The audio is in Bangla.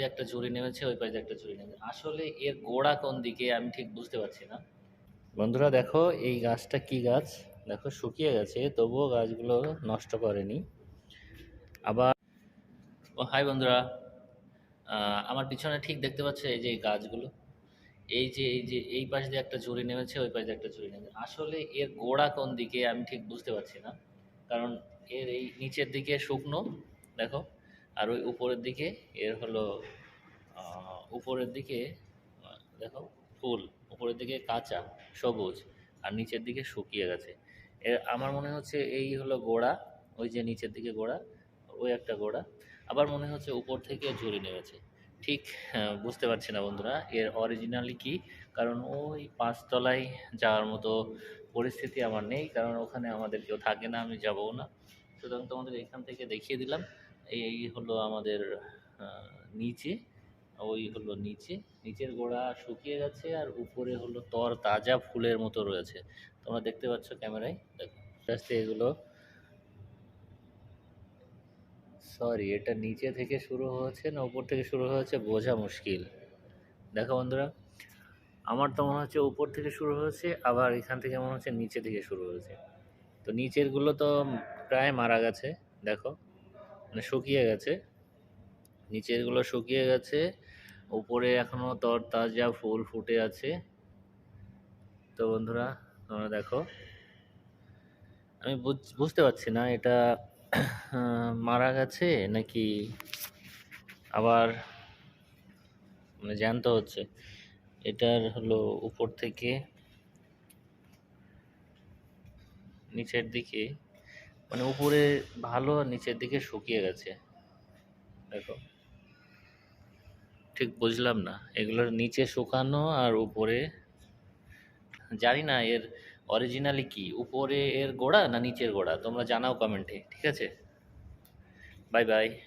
দিয়ে একটা ঝুড়ি নেমেছে, ওই পাশ একটা ঝুড়ি নেমেছে। আসলে এর গোড়া কোন দিকে আমি ঠিক বুঝতে পারছি না। বন্ধুরা দেখো, এই গাছটা কি গাছ? দেখো, শুকিয়ে গেছে, তবুও গাছগুলো নষ্ট করেনি। আবার ও, হাই বন্ধুরা। আমার পিছনে ঠিক দেখতে পাচ্ছে এই যে এই গাছগুলো। এই যে এই যে, এই পাশ দিয়ে একটা ঝুড়ি নেমেছে, ওই পাশ দিয়ে একটা ঝুড়ি নেমেছে। আসলে এর গোড়া কোন দিকে আমি ঠিক বুঝতে পারছি না। কারণ এর এই নিচের দিকে শুকনো, দেখো। আর ওই উপরের দিকে এর হলো উপরের দিকে, দেখো, ফুল। উপরের দিকে কাঁচা, সবুজ, আর নিচের দিকে শুকিয়ে গেছে। এর, আমার মনে হচ্ছে এই হলো গোড়া, ওই যে নিচের দিকে গোড়া, ওই একটা গোড়া। আবার মনে হচ্ছে উপর থেকে ঝুড়ি নেমেছে। ঠিক বুঝতে পারছি না বন্ধুরা, এর অরিজিনালি কি? কারণ ওই পাঁচতলায় যাওয়ার মতো পরিস্থিতি আমার নেই, কারণ ওখানে আমাদের কেউ থাকে না, আমি যাবও না। সুতরাং তোমাদের এখান থেকে দেখিয়ে দিলাম। এই হলো আমাদের নিচে, ওই হলো নিচে। নিচের গোড়া শুকিয়ে গেছে আর উপরে হলো তর তাজা ফুলের মতো রয়েছে। তোমরা দেখতে পাচ্ছ ক্যামেরায়? দেখো আস্তে এগুলো। সরি, এটা নিচে থেকে শুরু হয়েছে না উপর থেকে শুরু হয়েছে বোঝা মুশকিল। দেখো বন্ধুরা, আমার তো মনে হচ্ছে উপর থেকে শুরু হয়েছে, আবার এখান থেকে মনে হচ্ছে নিচে থেকে শুরু হয়েছে। তো নিচেরগুলো তো প্রায় মারা গেছে, দেখো। মানে শুকিয়ে গেছে। নিচেরগুলো শুকিয়ে গেছে। উপরে এখনও তর তাজা ফুল ফুটে আছে। তো বন্ধুরা, তোমরা দেখো। আমি বুঝ- বুঝতে পারছি না, এটা মারা গেছে নাকি আবার মানে জ্যান্ত হচ্ছে? এটার হলো উপর থেকে নিচের দিকে মানে উপরে ভালো আর নিচের দিকে শুকিয়ে গেছে। দেখো। ঠিক বুঝলাম না। এগুলোর নিচে শুকানো আর উপরে জানি না এর অরিজিনালি কি? উপরে এর গোড়া না নিচের গোড়া? তোমরা জানাও কমেন্টে ঠিক আছে? Bye bye